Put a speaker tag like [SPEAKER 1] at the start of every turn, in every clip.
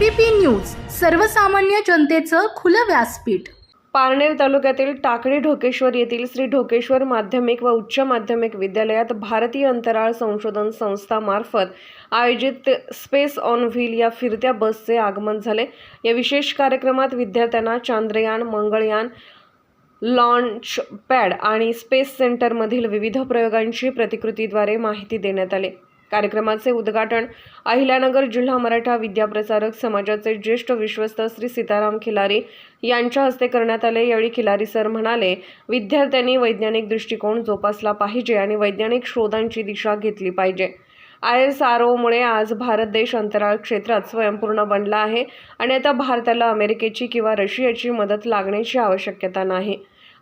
[SPEAKER 1] ABP news सर्वसामान्य जनतेचं खुलं व्यासपीठ.
[SPEAKER 2] पारनेर तालुक्यातील टाकळी ढोकेश्वर येथील श्री ढोकेश्वर माध्यमिक व उच्च माध्यमिक विद्यालयात भारतीय अंतराळ संशोधन संस्था मार्फत आयोजित स्पेस ऑन व्हील या फिरत्या बसचे आगमन झाले. या विशेष कार्यक्रमात विद्यार्थ्यांना चांद्रयान मंगळयान लॉन्च पॅड आणि स्पेस सेंटरमधील विविध प्रयोगांची प्रतिकृतीद्वारे माहिती देण्यात आली. कार्यक्रमाचे उद्घाटन अहिल्यानगर जिल्हा मराठा विद्याप्रसारक समाजाचे ज्येष्ठ विश्वस्त श्री सीताराम खिलारी यांच्या हस्ते करण्यात आले. यावेळी खिलारी सर म्हणाले विद्यार्थ्यांनी वैज्ञानिक दृष्टिकोन जोपासला पाहिजे आणि वैज्ञानिक शोधांची दिशा घेतली पाहिजे. आय एस आर ओमुळे आज भारत देश अंतराळ क्षेत्रात स्वयंपूर्ण बनला आहे आणि आता भारताला अमेरिकेची किंवा रशियाची मदत लागण्याची आवश्यकता नाही.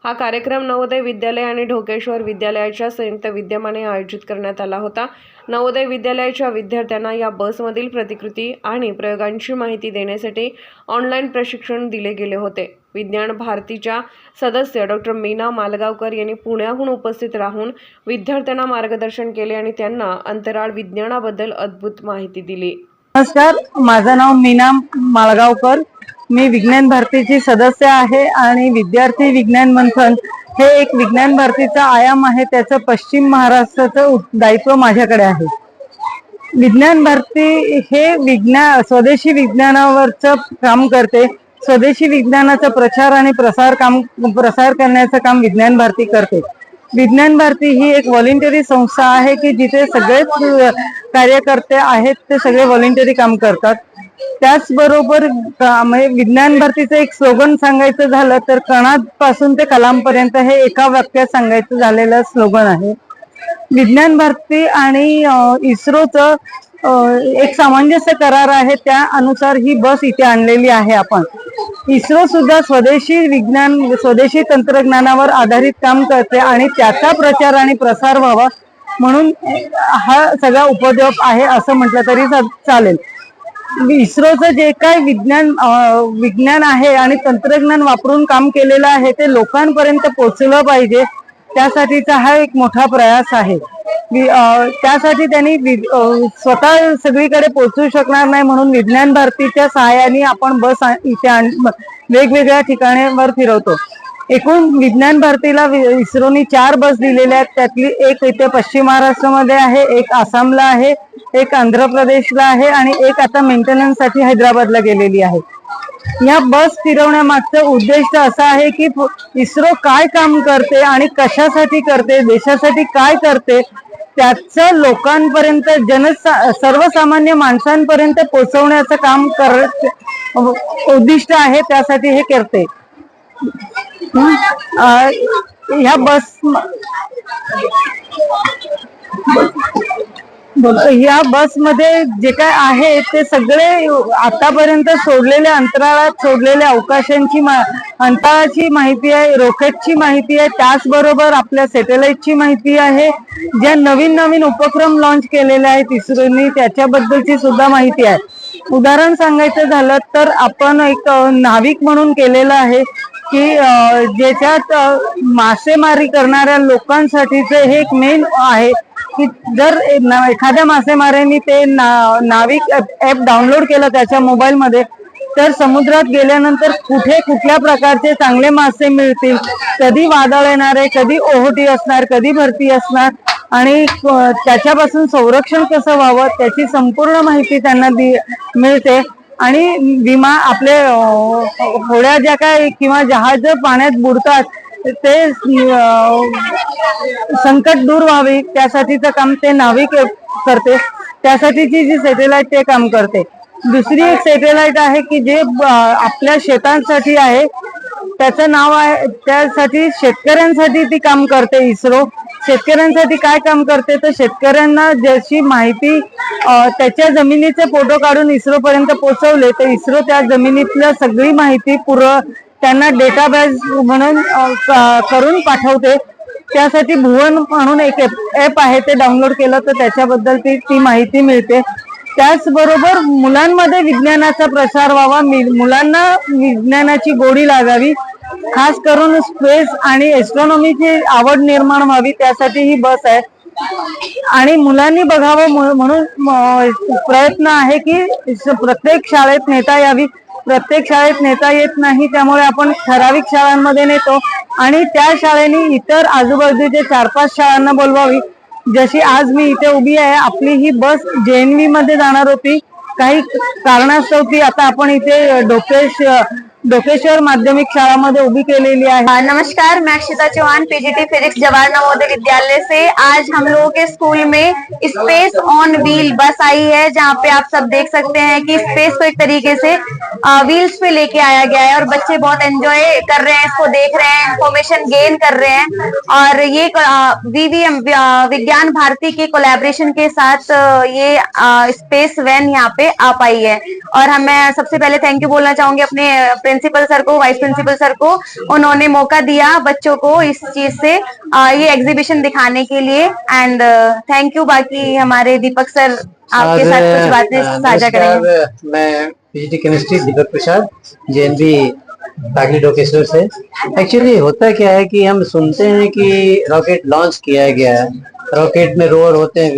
[SPEAKER 2] हा कार्यक्रम नवोदय विद्यालय आणि ढोकेश्वर विद्यालयाच्या संयुक्त विद्यमाने आयोजित करण्यात आला होता. नवोदय विद्यालयाच्या विद्यार्थ्यांना या बसमधील प्रतिकृती आणि प्रयोगांची माहिती देण्यासाठी ऑनलाईन प्रशिक्षण दिले गेले होते. विज्ञान भारतीच्या सदस्य डॉक्टर मीना मालगावकर यांनी पुण्याहून उपस्थित राहून विद्यार्थ्यांना मार्गदर्शन केले आणि त्यांना अंतराळ विज्ञानाबद्दल अद्भुत माहिती दिली.
[SPEAKER 3] नमस्कार माझं नाव मीना मालगावकर. मी विज्ञान भारतीची सदस्य आहे आणि विद्यार्थी विज्ञान मंथन हे एक विज्ञान भारतीचा आयाम आहे. त्याचं पश्चिम महाराष्ट्राचं दायित्व माझ्याकडे आहे. विज्ञान भारती हे विज्ञान स्वदेशी विज्ञानावरचं काम करते. स्वदेशी विज्ञानाचा प्रचार आणि प्रसार काम प्रसार करण्याचं काम विज्ञान भारती करते. विज्ञान भारती ही एक व्हॉलेंटरी संस्था आहे की जिथे सगळेच कार्यकर्ते आहेत. ते सगळे व्हॉलेंटरी काम करतात. त्याचबरोबर म्हणजे विज्ञान भारतीचं एक स्लोगन सांगायचं झालं तर कणापासून ते कलामपर्यंत हे एका वाक्यात सांगायचं झालेलं स्लोगन आहे. विज्ञान भारती आणि इस्रोचं एक सामंजस्य करार आहे त्या अनुसार ही बस इथे आणलेली आहे आपण. इस्रो सुद्धा स्वदेशी विज्ञान स्वदेशी तंत्रज्ञानावर आधारित काम करते आणि त्याचा प्रचार आणि प्रसार व्हावा म्हणून हा सगळा उपद्रव आहे असं म्हटलं तरी चालेल. इस्रोचं जे काय विज्ञान विज्ञान आहे आणि तंत्रज्ञान वापरून काम केलेलं आहे ते लोकांपर्यंत पोहोचलं पाहिजे त्यासाठीचा हा एक मोठा प्रयास आहे. त्यासाठी त्यांनी वि- स्वतः सगळीकडे पोहोचू शकणार नाही म्हणून विज्ञान भारतीच्या सहाय्याने आपण बस इथे वेगवेगळ्या ठिकाणांवर फिरवतो. एकूण विज्ञान भारतीला वि- इस्रोनी चार बस दिलेल्या आहेत त्यातली एक इथे पश्चिम महाराष्ट्रामध्ये आहे एक आसामला आहे एक आंध्र प्रदेशला आहे आणि एक आता मेंटेनन्ससाठी हैदराबादला गेलेली आहे. या बस फिरवण्यामागचा उद्देश असा आहे की इस्रो काय काम करते आणि कशासाठी करते देशासाठी काय करते त्याचं लोकांपर्यंत जन सर्वसामान्य माणसांपर्यंत पोचवण्याचं काम करत उद्दिष्ट आहे त्यासाठी हे करते. ह्या बस या बसमध्ये जे काय आहे ते सगळे आतापर्यंत सोडलेल्या अंतराळात सोडलेल्या अवकाशांची मा- अंतराळाची माहिती आहे रॉकेटची माहिती आहे त्याचबरोबर आपल्या सॅटेलाइटची माहिती आहे. ज्या नवीन नवीन उपक्रम लॉन्च केलेले आहेत इस्रोनी त्याच्याबद्दलची सुद्धा माहिती आहे. उदाहरण सांगायचं झालं तर आपण एक नाविक म्हणून केलेलं आहे की ज्याच्यात मासेमारी करणाऱ्या लोकांसाठीचं हे एक मेन आहे. की जर एखाद्या मासेमाऱ्यांनी ते ना- नाविक ऍप डाउनलोड केलं त्याच्या मोबाईलमध्ये तर समुद्रात गेल्यानंतर कुठे कुठल्या प्रकारचे चांगले मासे मिळतील? कधी वादळ येणार आहे कधी ओहोटी असणार कधी भरती असणार? आणि त्याच्यापासून संरक्षण कसं व्हावं? त्याची संपूर्ण माहिती त्यांना दि मिळते. आणि विमा आपले होड्या ज्या काय किंवा जहाज पाण्यात बुडतात ते संकट दूर व्हावे त्यासाठीचं काम ते नाविक करते. त्यासाठीची जी सॅटेलाइट ते काम करते. दुसरी एक सॅटेलाइट आहे की जे आपल्या शेतांसाठी आहे. त्याचं नाव आहे त्यासाठी शेतकऱ्यांसाठी ती काम करते इस्रो. शेतकऱ्यांसाठी काय काम करते? तर शेतकऱ्यांना जशी माहिती त्याच्या जमिनीचे फोटो काढून इस्रोपर्यंत पोहोचवले तर इस्रो त्या जमिनीतल्या सगळी माहिती पुरं त्यांना डेटाबेस म्हणून करून पाठवते. त्यासाठी भुवन म्हणून एक ऍप आहे ते डाउनलोड केलं तर त्याच्याबद्दल ती ती माहिती मिळते. त्याचबरोबर मुलांमध्ये विज्ञानाचा प्रसार व्हावा मुलांना विज्ञानाची गोडी लागावी. खास करून स्पेस आणि एस्ट्रॉनॉमीची आवड निर्माण व्हावी त्यासाठी ही बस आहे. आणि मुलांनी बघावं म्हणून प्रयत्न आहे की प्रत्येक शाळेत नेता यावी. प्रत्येक शाळेत नेता येत नाही त्यामुळे आपण ठराविक शाळांमध्ये नेतो. आणि त्या शाळेने इतर आजूबाजूच्या चार पाच शाळांना बोलवावी. जशी आज मी इथे उभी आहे आपली ही बस जेएनवी मध्ये जाणार होती. काही कारणास्तव ती आता आपण इथे डोकेश डोकेश्वर माध्यमिक शाळामध्ये उभी केलेली आहे.
[SPEAKER 4] नमस्कार, मैं अक्षिता चौहान पीजीटी फिजिक्स जवाहर नवोदय विद्यालय से. आज हम लोगों के स्कूल में स्पेस ऑन व्हील बस आई है, जहाँ पे आप सब देख सकते हैं कि स्पेस को एक तरीके से व्हील्स पे लेके आया गया है और बच्चे बहुत एंजॉय कर रहे हैं इसको देख रहे हैं इन्फॉर्मेशन गेन कर रहे हैं. और ये वीवीएम विज्ञान भारती के कोलैबोरेशन के साथ ये स्पेस वैन यहाँ पे आ पाई है. और हम सबसे पहले थैंक यू बोलना चाहूँगी अपने प्रिंसिपल सर को वाइस प्रिंसिपल सर को उन्होंने मौका दिया बच्चों को इस चीज़ से अ, ये एग्जीबिशन दिखाने के लिए। एंड थैंक यू बाकी हमारे दीपक सर आपके साथ कुछ बातें साझा करेंगे।
[SPEAKER 5] मैं PGT chemistry Deepak Prasad JNV Takli Dokeshwar से। एक्चुअली होता क्या है कि हम सुनते हैं कि रॉकेट लॉन्च किया गया है। रॉकेट में रोवर होते हैं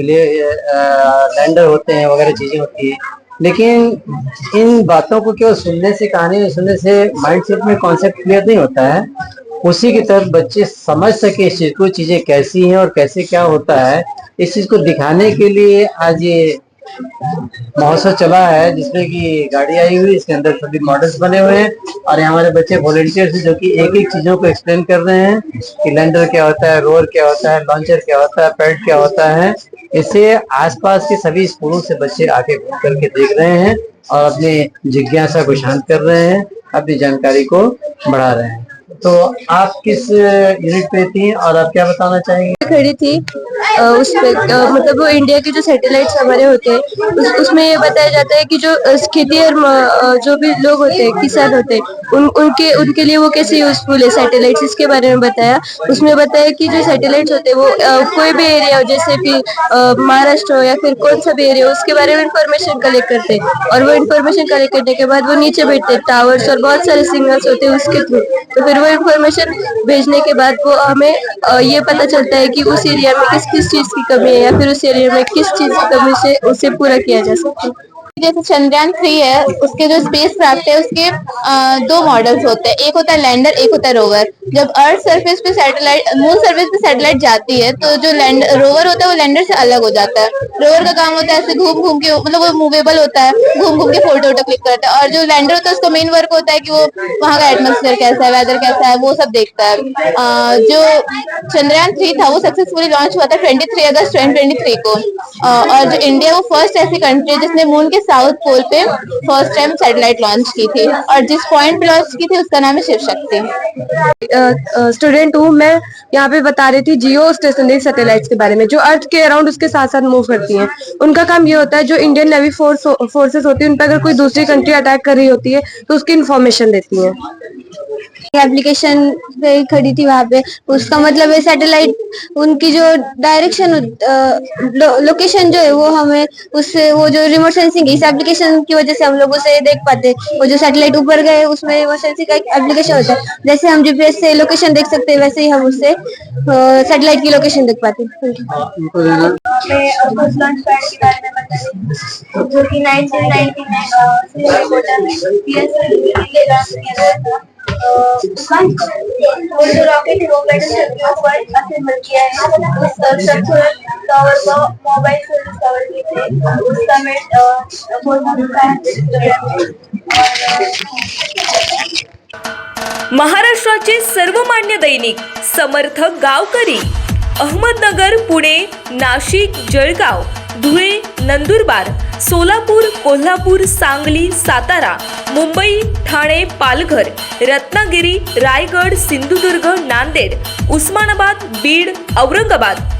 [SPEAKER 5] लैंडर होते हैं वगैरह चीज़ें होती है। लेकिन इन बातों को केवल सुनने से, कहानी सुनने से माइंडसेट में कॉन्सेप्ट क्लियर नहीं होता है। उसी की तरफ़ बच्चे समझ सके इस चीज़ को, चीज़ें कैसी हैं और कैसे क्या होता है। इस चीज़ को दिखाने के लिए आज ये महोत्सव चला है, जिसमें कि गाड़ी आई हुई, इसके अंदर सभी मॉडल्स बने हुए हैं और ये हमारे बच्चे वॉलेंटियर्स जो कि एक एक चीज़ों को एक्सप्लेन कर रहे हैं कि लैंडर क्या होता है रोवर क्या होता है लॉन्चर क्या होता है पैड क्या होता है। इससे आसपास के सभी स्कूलों से बच्चे आके घूम करके देख रहे हैं और अपनी जिज्ञासा को शांत कर रहे हैं अपनी जानकारी को बढ़ा रहे हैं। तो आप किस यूनिट पे थी और आप क्या बताना चाहेंगे?
[SPEAKER 6] खड़ी थी उस पे मतलब वो इंडिया के जो सैटेलाइट्स हमारे होते हैं उस, उसमें ये बताया जाता है कि जो खेती और जो भी लोग होते हैं किसान होते हैं उन उनके उनके लिए वो कैसे यूजफुल है सैटेलाइट्स इसके बारे में बताया। उसमें बताया कि जो सैटेलाइट्स होते हैं वो कोई भी एरिया हो जैसे कि महाराष्ट्र हो या फिर कौन सा भी एरिया हो उसके बारे में इंफॉर्मेशन कलेक्ट करते हैं। और वो इंफॉर्मेशन कलेक्ट करने के बाद वो नीचे बैठते टावर्स और बहुत सारे सिग्नल्स होते हैं उसके थ्रू तो फिर वो इन्फॉर्मेशन भेजने के बाद वो हमें ये पता चलता है कि उस एरिया में किस किस चीज की कमी है या फिर उस एरिया में किस चीज की कमी से उसे पूरा किया जा सकता है।
[SPEAKER 4] जैसे चंद्रयान थ्री है उसके जो स्पेस क्राफ्ट है उसके अ, दो मॉडल्स होते हैं। एक होता है लैंडर एक होता है रोवर जब अर्थ सरफेस पे सैटेलाइट मून सरफेस पे सैटेलाइट जाती है तो जो लैंड रोवर होता है वो लैंडर से अलग हो जाता है। रोवर का काम होता है ऐसे घूम घूम के मतलब वो मूवेबल होता है घूम घूम के फ़ोटो वोटो क्लिक करता है। और जो लैंडर होता है उसका मेन वर्क होता है कि वो वहाँ का एटमोसफेयर कैसा है वेदर कैसा है वो सब देखता है। जो चंद्रयान थ्री था वो सक्सेसफुली लॉन्च हुआ था ट्वेंटी अगस्त ट्वेंटी को। और जो इंडिया वो फ़र्स्ट ऐसी कंट्री है जिसने मून के साउथ पोल पे फ़र्स्ट टाइम सैटेलाइट लॉन्च की थी और जिस पॉइंट पे लॉन्च की थी उसका नाम है शिव शक्ति।
[SPEAKER 6] स्टूडेंट हूँ मैं यहाँ पे बता रही थी जियो स्टेशनरी सैटेलाइट्स के बारे में जो अर्थ के अराउंड उसके साथ साथ मूव करती हैं। उनका काम ये होता है जो इंडियन नेवी फोर्स फोर्सेस होती है उन पर अगर कोई दूसरी कंट्री अटैक कर रही होती है तो उसकी इन्फॉर्मेशन देती है।
[SPEAKER 4] एप्लीकेशन पे खड़ी थी वहाँ पे उसका मतलब है सैटेलाइट उनकी जो डायरेक्शन लोकेशन जो है वो हमें उससे वो जो रिमोट सेंसिंग इस एप्लीकेशन की वजह से हम लोग उसे देख पाते वो जो सैटेलाइट ऊपर गए, उसमें सेंसिंग का एक एप्लीकेशन होता है। जैसे हम जीपीएस से लोकेशन देख सकते हैं, वैसे ही हम उससे सैटेलाइट की लोकेशन देख पाते हैं। पैड के में 1999 वो जो रॉकेट वो पेडल के ऊपर असेंबल किया है। कवर को मोबाईल से कवर किए थे उसका वेट
[SPEAKER 7] महाराष्ट्राचे सर्वमान्य दैनिक समर्थ गावकरी अहमदनगर पुणे नाशिक जळगाव धुळे नंदुरबार सोलापूर कोल्हापूर सांगली सातारा मुंबई ठाणे पालघर रत्नागिरी रायगड सिंधुदुर्ग नांदेड उस्मानाबाद बीड औरंगाबाद